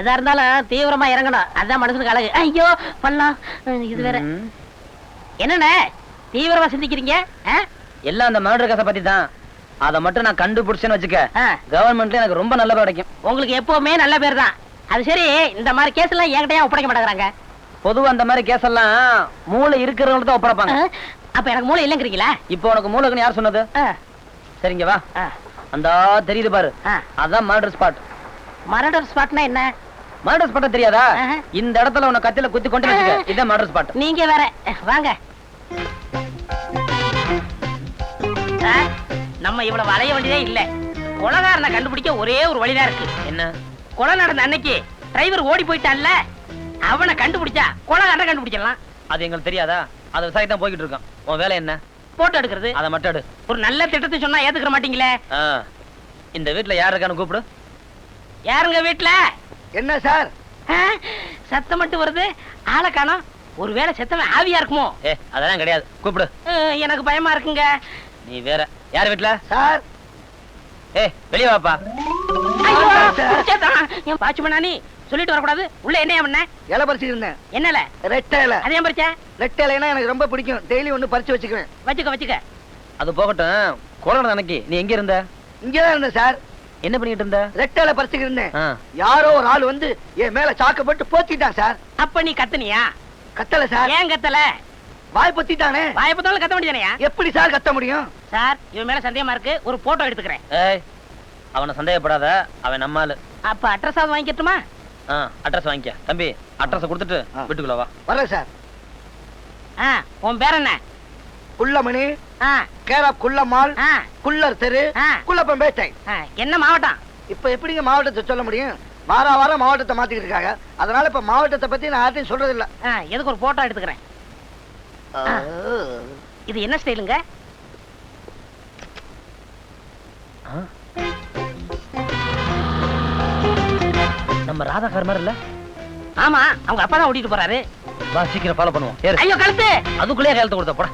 எதா இருந்தாலும் தீவிரமா இறங்கணும். அதான் மனசுக்கு அழகு. ஐயோ பண்ணலாம் இது வேற. என்னண்ணே? தீவிரமா சிந்திக்கிறீங்க? எல்லாம் அந்த மர்டர் கேஸ பத்தி தான் அதை மட்டும் நான் கண்டுபிடிச்சேன்னு வச்சுக்க. கவர்மெண்ட்ல எனக்கு ரொம்ப நல்ல பேர் கிடைக்கும். உங்களுக்கு எப்பவுமே நல்ல பேர் தான். அது சரி இந்த மாதிரி கேஸ் எல்லாம் என்கிட்டயே ஒப்படைக்க மாட்டேங்கிறாங்க. பொதுவா அந்த மாதிரி கேஸ் எல்லாம் மூளை இருக்கிறவங்க தான்? ஒப்படைப்பாங்க. அப்ப எனக்கு மூளை இல்லைங்கிறீங்களா? இப்போ உனக்கு மூளைக்குன்னு யார் சொன்னது? சரிங்க வா. அந்த தெரியுது பாரு. அதான் மர்டர் ஸ்பாட் மர்டர் ஸ்பாட்னா என்ன? மர்டர் ஸ்பாட் தெரியாதா. இந்த இடத்துல உன்னை கத்தில குத்தி கொண்டு வச்சுக்க. இதான் மர்டர் ஸ்பாட் நீங்க வேற வாங்க. நம்ம இவ்வளவு வளைய வேண்டியதே இல்ல. கொலகாரனை கண்டுபிடிக்க ஒரே ஒரு வழிதான் இருக்கு. என்ன? கொலை நடந்த அன்னைக்கு டிரைவர் ஓடி போயிட்டான்ல. அவனை கண்டுபிடிச்சா கொலகாரனை கண்டுபிடிச்சிடலாம். அது எங்களுக்கு தெரியாதா? அதை விசாரித்து தான் போய்கிட்டு இருக்கோம். உன் வேலை என்ன? போட்டோ எடுக்கிறது. அதை மட்டும் எடு. ஒரு நல்ல திட்டத்தை சொன்னா ஏத்துக்கிற மாட்டீங்களே. இந்த வீட்ல யார் இருக்கான்னு கூப்பிடு. யாருங்க வீட்டுல என்ன சார்? சத்தம் மட்டும் வருது. ஆளை காணோம். ஒருவேளை செத்தவன் ஆவியா இருக்குமோ? ஏ அதெல்லாம் கிடையாது. கூப்பிடு. அஹ், எனக்கு பயமா இருக்குங்க. நீ வேற. யார் வீட்ல? சார். ஏ வெளியே வாப்பா. ஐயோ. புடிச்சேதான். என் பாச்சு பண்ணானி சொல்லிட்டு வரக்கூடாது. உள்ள என்ன பண்ண? இலை பறிச்சுட்டு இருந்தேன் என்னல? ரெட்டை இலை. அதே பறிச்ச? ரெட்டை இலைனா எனக்கு ரொம்ப பிடிக்கும். டெய்லி ஒண்ணு பறிச்சு வச்சுக்குவேன். வச்சுக்க வச்சுக்க. அது போகட்டும். கொரோனா அன்னைக்கு. நீ எங்க இருந்த? இங்கதான் இருந்தேன் சார். என்ன பண்ணிட்டு இருந்த? ரெட்டை இலை பறிச்சுட்டு இருந்தேன். ஆ. யாரோ ஒரு ஆள் வந்து என் மேல சாக்க போட்டு போத்திட்டான் சார். அப்ப நீ கத்துனியா? கத்தல சார். ஏன் கத்தல? வாய் பொத்திட்டானே. வாயப்பத்தாலும் கத்த வேண்டியதானயா எப்படி சார் கத்த முடியும்? சார் இவன் மேல சந்தேகமா இருக்கு. ஒரு போட்டோ எடுத்துக்கிறேன். ஏய் அவனை சந்தேகப்படாத. அவன் நம்ம ஆளு. அப்ப அட்ரஸ் ஆகுது வாங்கிக்கட்டுமா? ஆ அட்ரஸ் வாங்கிக்க. தம்பி அட்ரஸ் கொடுத்துட்டு ஆ. வீட்டுக்குள்ள வா. வர்றேன் சார். ஆ உன் பேர் என்ன? குள்ளமணி ஆ கேராப் குள்ளம்மாள் குள்ளர் தெரு. குள்ளப்பம்பேட்டை என்ன மாவட்டம்? இப்ப எப்படிங்க மாவட்டத்தை சொல்ல முடியும்? வார வாரம் மாவட்டத்தை மாத்திக்கிட்டு இருக்காங்க. அதனால இப்ப மாவட்டத்தை பத்தி நான் யார்ட்டையும் சொல்றது இல்ல எதுக்கு ஒரு போட்டோ எடுத்துக்கிறேன். இது என்ன ஸ்டைலுங்க? நம்ம ராதாகார் மாதிரி இல்ல? ஆமா அவங்க அப்பா தான் ஓட்டிட்டு போறாரு. வா சீக்கிரம் ஃபாலோ பண்ணுவோம். ஐயோ கழுத்து! அதுக்குள்ளேயே கையெழுத்து கொடுத்த போட.